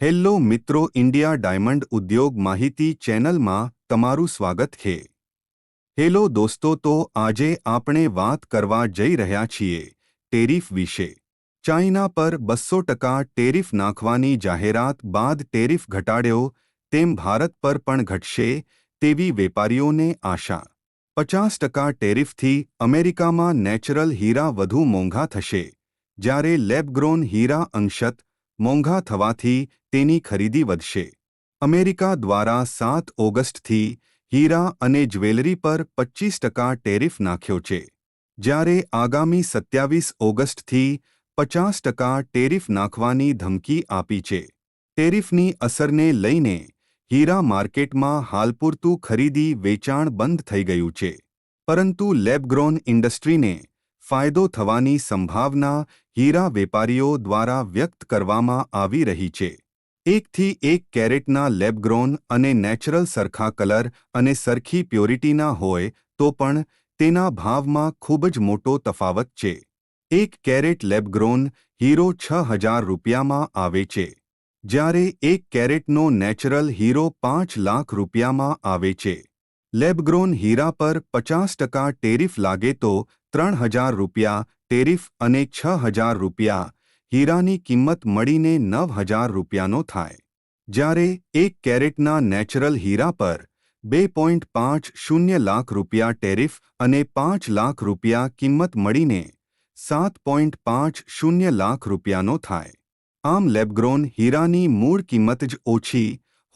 Hello મિત્રો India diamond ઉદ્યોગ માહિતી ચેનલમાં તમારું સ્વાગત છે હેલો દોસ્તો તો આજે આપણે વાત કરવા જઈ રહ્યા છીએ ટેરિફ વિશે. ચાઇના પર બસો ટકા ટેરિફ નાખવાની જાહેરાત બાદ ટેરિફ ઘટાડ્યો, તેમ ભારત પર પણ ઘટશે તેવી વેપારીઓને આશા. પચાસ ટકા ટેરિફથી અમેરિકામાં નેચરલ હીરા વધુ મોંઘા થશે. જ્યારે લેબગ્રોન હીરા અંશત મોંઘા થવાથી તેની ખરીદી વધશે. અમેરિકા દ્વારા સાત ઓગસ્ટથી હીરા અને જ્વેલરી પર પચ્ચીસ ટકા ટેરિફ નાખ્યો છે, જ્યારે આગામી સત્યાવીસ ઓગસ્ટથી પચાસ ટકા ટેરિફ નાખવાની ધમકી આપી છે. ટેરિફની અસરને લઈને હીરા માર્કેટમાં હાલ પૂરતું ખરીદી વેચાણ બંધ થઈ ગયું છે, પરંતુ લેબગ્રોન ઇન્ડસ્ટ્રીને ફાયદો થવાની સંભાવના હીરા વેપારીઓ દ્વારા વ્યક્ત કરવામાં આવી રહી છે. એકથી એક કેરેટના લેબગ્રોન અને નેચરલ સરખા કલર અને સરખી પ્યોરિટીના હોય તો પણ તેના ભાવમાં ખૂબ જ મોટો તફાવત છે. એક કેરેટ લેબગ્રોન હીરો છ હજાર રૂપિયામાં આવે છે, જ્યારે એક કેરેટનો નેચરલ હીરો પાંચ લાખ રૂપિયામાં આવે છે. લેબગ્રોન હીરા પર પચાસ ટકા ટેરિફ લાગે તો ત્રણ હજાર રૂપિયા, ટેરિફ અને છ હજાર રૂપિયા. હીરાની કિંમત મળીને નવ હજાર રૂપિયાનો થાય. જ્યારે એક કેરેટના નેચરલ હીરા પર બે પોઈન્ટ પાંચ શૂન્ય લાખ રૂપિયા ટેરિફ અને પાંચ લાખ રૂપિયા કિંમત મળીને સાત પોઈન્ટ પાંચ શૂન્ય લાખ રૂપિયાનો થાય. આમ લેબગ્રોન હીરાની મૂળ કિંમત જ ઓછી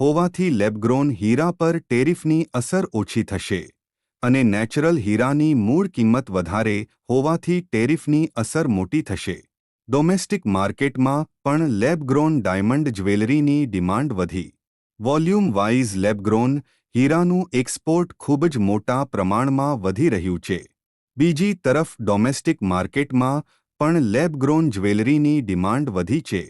હોવાથી લેબગ્રોન હીરા પર ટેરિફની અસર ઓછી થશે અને નેચરલ હીરાની મૂળ કિંમત વધારે હોવાથી ટેરિફની અસર મોટી થશે. ડોમેસ્ટિક માર્કેટમાં પણ લેબગ્રોન ડાયમંડ જ્વેલરીની ડિમાન્ડ વધી. વોલ્યુમ વાઇઝ લેબગ્રોન હીરાનું એક્સપોર્ટ ખૂબ જ મોટા પ્રમાણમાં વધી રહ્યું છે. બીજી તરફ ડોમેસ્ટિક માર્કેટમાં પણ લેબગ્રોન જ્વેલરીની ડિમાન્ડ વધી છે.